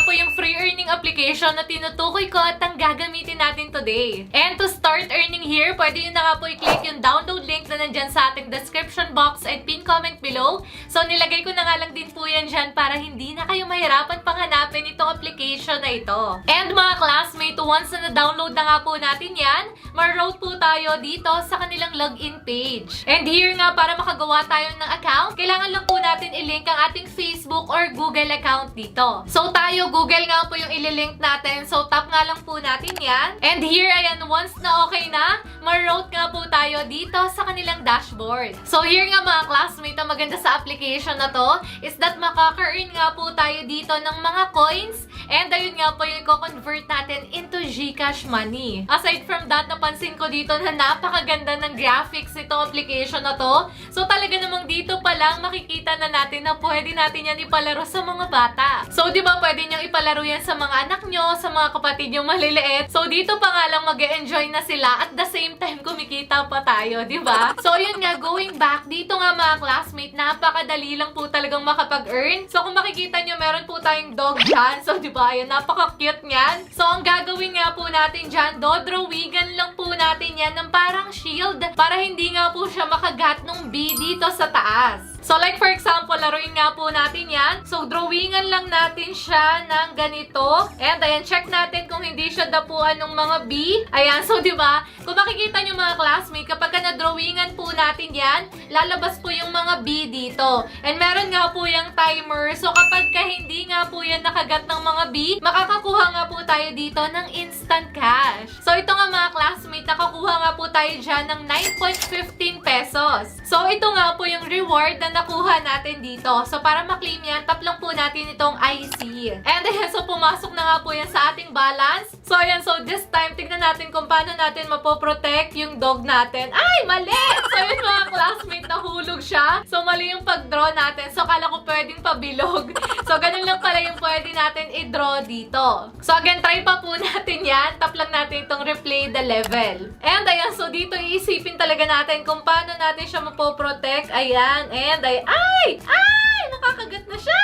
nga po yung free earning application na tinutukoy ko at ang gagamitin natin today. And to start earning here, pwede nyo na nga po i-click yung download link na nandyan sa ating description box and pin comment below. So nilagay ko na nga lang din po yan dyan para hindi na kayo mahirapan pang hanapin itong application na ito. And mga classmate, once na na-download na nga po natin yan, ma-route po tayo dito sa kanilang login page. And here nga, para makagawa tayo ng account, kailangan lang po natin i-link ang ating Facebook or Google account dito. So tayo, Google nga po yung ililink natin. So tap nga lang po natin yan. And here, ayan, once na okay na, ma-route nga po tayo dito sa kanilang dashboard. So here nga mga classmate, ang maganda sa application na to is that makaka-earn nga po tayo dito ng mga coins and ayun nga po yung i-convert natin into Gcash money. Aside from that, napansin ko dito na napakaganda ng graphics ito application na to. So talaga namang dito pa lang makikita na natin na pwede natin yan ipalaro sa mga bata. So di ba pwede niyang ipalaro yan sa mga anak nyo, sa mga kapatid nyo maliliit. So dito pa nga lang mag enjoy na sila at the same time kumikita pa tayo, di ba? So yun nga, going back, dito nga mga classmate, napakadali lang po talagang makapag-earn. So kung makikita nyo, meron po tayong dog dyan. So di ba, ayan, napaka-cute niyan. So ang gagawin nga po natin dyan, dodrowigan lang po natin yan ng parang shield para hindi nga po siya makagat ng bee dito sa taas. So like for example, laruin nga po natin yan. So drawingan lang natin siya ng ganito. And ayan, check natin kung hindi siya dapuan ng mga bee. Ayan, so di ba? Kung makikita nyo mga classmate, kapag ka na-drawingan po natin yan, lalabas po yung mga bee dito. And meron nga po yung timer. So kapag ka hindi nga po yan nakagat ng mga bee, makakakuha nga po tayo dito ng instant cash. So ito nga mga classmate, nakakuha nga po tayo dyan ng 9.15 pesos. So ito nga po yung reward na nakuha natin dito. So para maklaim yan, tap lang po natin itong IC. And ayan, so pumasok na nga po yan sa ating balance. So ayan, so this time, tignan natin kung paano natin mapoprotect yung dog natin. Ay, mali! So yun mga classmate, nahulog siya. So mali yung pag-draw natin. So kala ko pwedeng pabilog. So ganun lang pala yung pwede natin i-draw dito. So again, try pa po natin yan. Tap lang natin itong replay the level. And ayan, so dito iisipin talaga natin kung paano natin siya mapoprotect. Ayan, and ay, ay! Ay! Nakakagat na siya!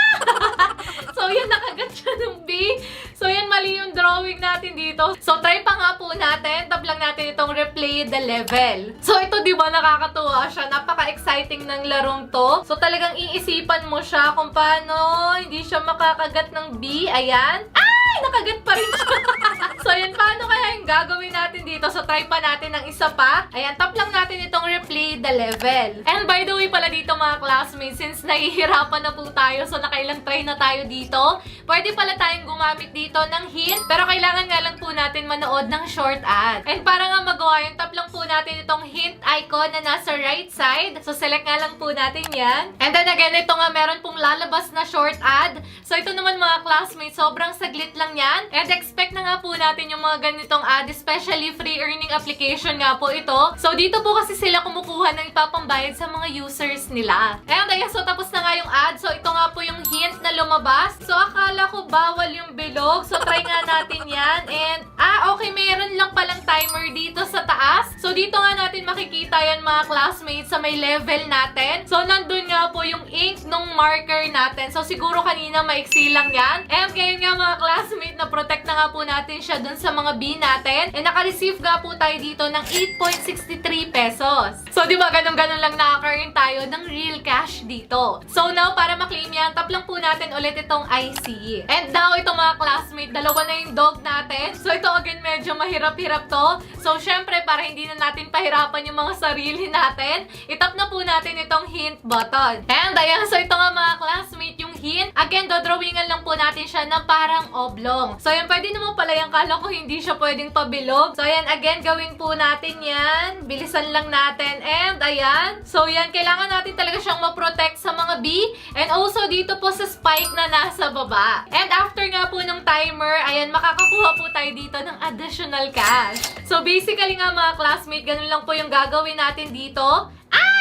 so yan, nakagat siya ng bee. So yan, mali yung drawing natin dito. So try pa nga po natin. Tap lang natin itong replay the level. So ito, di ba, nakakatuwa siya. Napaka-exciting ng larong to. So talagang iisipan mo siya kung paano hindi siya makakagat ng bee. Ayan. Ay! Nakagat pa rin siya. so yan, paano kaya yung gagawin natin dito? So try pa natin ng isa pa. Ayan, tap lang natin itong replay the level. And by the way pala dito mga classmates, since nahihirapan na po tayo, so nakailang try na tayo dito, pwede pala tayong gumamit dito ng hint, pero kailangan nga lang po natin manood ng short ad. And para nga magawa yun, tap lang po natin itong hint icon na nasa right side. So select nga lang po natin yan. And then again, ito nga meron pong lalabas na short ad. So ito naman mga classmates, sobrang saglit lang yan. And expect na nga po natin yung mga ganitong ad, especially free earning application nga po ito. So dito po kasi sila kumukuha ng ipapambayad sa mga users nila. And ayan, so tapos na nga yung ad. So ito nga po yung hint na lumabas. So akala ko bawal yung bilog. So try nga natin yan. And okay, meron lang palang timer dito sa taas. So dito nga natin makikita yan mga classmates sa may level natin. So nandun nga po yung ink nung marker natin. So siguro kanina maiksi lang yan. And ngayon nga mga classmates, na-protect na nga po natin siya dun sa mga B natin. And naka-receive nga po tayo dito ng 8.63 pesos. So di ba ganun-ganun lang nakaka-earn tayo ng real cash dito. So now, para maklaim yan, tap lang po natin ulit itong IC. And now, ito mga classmate, dalawa na yung dog natin. So ito again, medyo mahirap-hirap to. So syempre, para hindi na natin pahirapan yung mga sarili natin, itap na po natin itong hint button. And ayan, so ito nga mga classmate, yung hint. Again, dodrawingan lang po natin siya ng parang oblong. So yan, pwede naman pala yung kala ko hindi siya pwedeng pabilog. So ayan, again, gawin po natin yan. Bilisan lang natin. And ayan, so yan, kailangan natin talaga siyang ma-protect sa bee. And also dito po sa spike na nasa baba. And after nga po ng timer, ayan, makakakuha po tayo dito ng additional cash. So basically nga mga classmate, ganun lang po yung gagawin natin dito.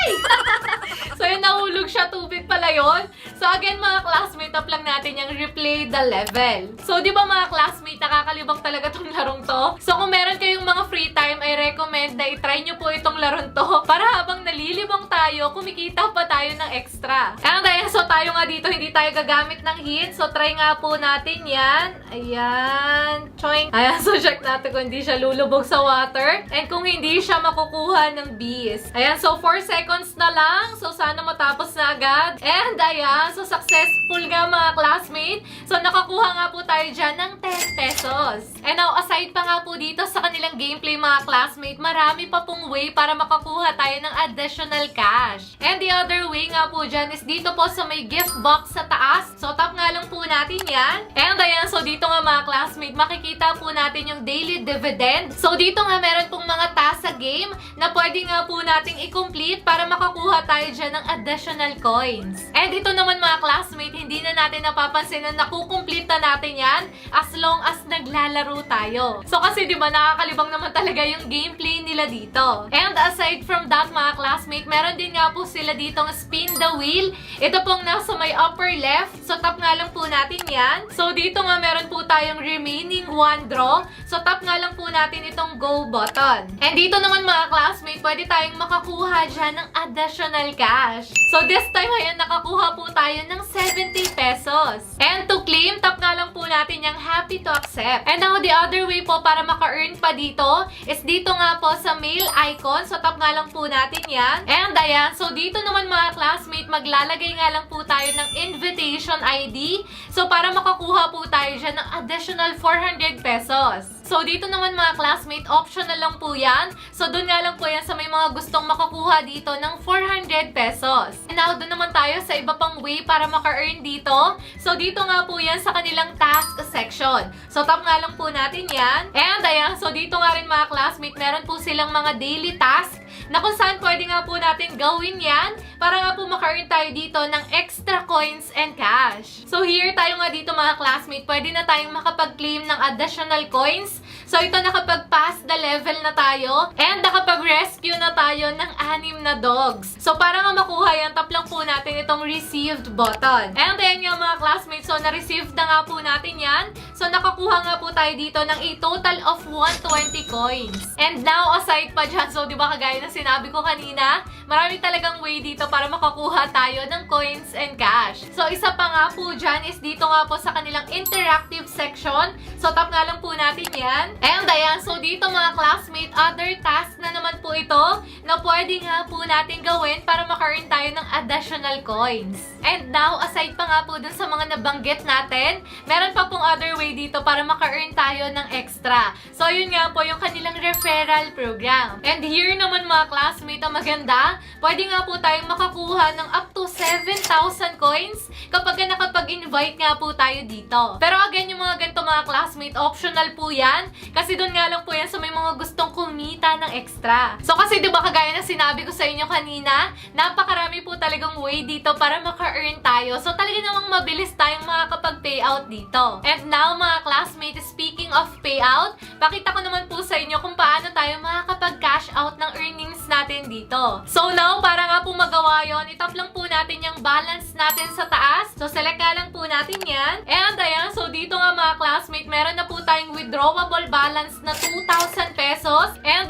So yun, nahulog siya. Tubig pala yun. So again, mga classmate, up lang natin yung replay the level. So, di ba mga classmate, nakakalibang talaga tong larong to? So, kung meron kayong mga free time, I recommend na itry nyo po itong larong to para habang nalilibang tayo, kumikita pa tayo ng extra. Kaya dahil, so tayo nga dito, hindi tayo gagamit ng hit. So, try nga po natin yan. Ayan. Choing. Ayan, so check natin kung hindi siya lulubog sa water. And kung hindi siya makukuha ng bees. Ayan, so 4 seconds na lang. So, sana matapos na agad. And ayan, so successful nga mga classmate. So, nakakuha nga po tayo dyan ng 10 pesos. And now, aside pa nga po dito sa kanilang gameplay mga classmate, marami pa pong way para makakuha tayo ng additional cash. And the other way nga po dyan is dito po sa may gift box sa taas. So, tap nga lang po natin yan. And ayan, so dito nga mga classmate, makikita po natin yung daily dividend. So, dito nga meron pong mga task game na pwede nga po nating i-complete para makakuha tayo dyan ng additional coins. And ito naman mga classmate, hindi na natin napapansin na nakukomplete na natin yan as long as naglalaro tayo. So kasi di ba nakakalibang naman talaga yung gameplay nila dito. And aside from that mga classmate, meron din nga po sila ditong spin the wheel. Ito pong nasa may upper left. So tap nga lang po natin yan. So dito nga meron po tayong remaining one draw. So tap nga lang po natin itong go button. And dito naman mga classmate, pwede tayong makakuha dyan ng additional cash. So this time ayan, nakakuha po tayo ng 70 pesos. And to claim, tap nga lang po natin yung happy to accept. And now the other way po para maka-earn pa dito is dito nga po sa mail icon. So tap nga lang po natin yan. And ayan, so dito naman mga classmate, maglalagay nga lang po tayo ng invitation ID. So para makakuha po tayo dyan ng additional 400 pesos. So, dito naman mga classmate, optional lang po yan. So, doon nga lang po yan sa may mga gustong makakuha dito ng 400 pesos. And now, doon naman tayo sa iba pang way para maka-earn dito. So, dito nga po yan sa kanilang task section. So, tap nga lang po natin yan. And ayan, so dito nga rin mga classmate, meron po silang mga daily task na kung saan pwede nga po natin gawin yan para nga po maka-earn tayo dito ng extra coins and cash. So here tayo nga dito mga classmate, pwede na tayong makapag-claim ng additional coins. So ito nakapag-pass the level na tayo and nakapag-rescue na tayo ng anim na dogs. So para nga makuha yan, tap lang po natin itong received button. And ayan nga mga classmates, so na-receive na nga po natin yan. So nakakuha nga po tayo dito ng a total of 120 coins. And now, aside pa dyan, so di ba kagaya ng sinabi ko kanina, marami talagang way dito para makakuha tayo ng coins and cash. So isa pa nga po dyan is dito nga po sa kanilang interactive section. So tap nga lang po natin yan. And ayan, so dito mga classmate, other task na naman po ito na pwede nga po natin gawin para maka-earn tayo ng additional coins. And now, aside pa nga po dun sa mga nabanggit natin, meron pa pong other way dito para maka-earn tayo ng extra. So, yun nga po yung kanilang referral program. And here naman mga classmate, ang maganda, pwede nga po tayong makakuha ng up to 7,000 coins kapag ka nakapag-invite nga po tayo dito. Pero again, yung mga ganito mga classmate, optional po yan. Kasi doon nga lang po yan sa may mga gustong kumita ng extra. So kasi di ba kagaya na sinabi ko sa inyo kanina, napakarami po talagang way dito para maka-earn tayo. So talaga namang mabilis tayong makakapag-payout dito. And now mga classmates, speaking of payout, pakita ko naman po sa inyo kung paano tayo makakapag-cash out ng earnings natin dito. So now, para nga po magawa yon, itap lang po natin yung balance natin sa taas. So select nga lang po natin yan. And ayan, so dito nga mga classmate, meron na po tayong withdrawable balance na 2,000 pesos. And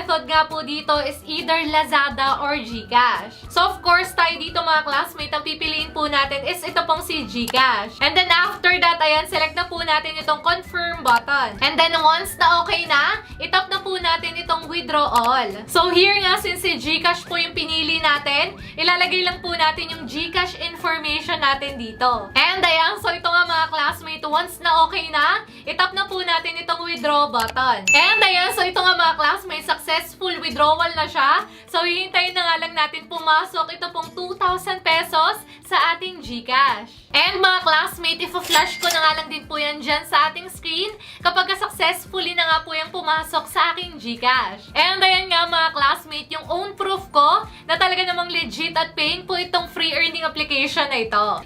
method nga po dito is either Lazada or GCash. So of course, tayo dito mga classmate, ang pipiliin po natin is ito pong si GCash. And then after that, ayan, select na po natin itong confirm button. And then once na okay na, itap na po natin itong withdraw all. So here nga, since si GCash po yung pinili natin, ilalagay lang po natin yung GCash information natin dito. And ayan, so ito nga mga classmate, once na okay na, itap na po natin itong withdraw button. And ayan, so ito nga mga classmate, successful withdrawal na siya. So hihintayin na nga lang natin pumasok ito pong 2,000 pesos sa ating GCash. And mga classmate, ifo-flash ko na nga lang din po yan dyan sa ating screen kapag successfully na nga po yung pumasok sa aking GCash. And ayan nga mga classmate, yung own proof ko na talaga namang legit at paying po itong free earning application na ito.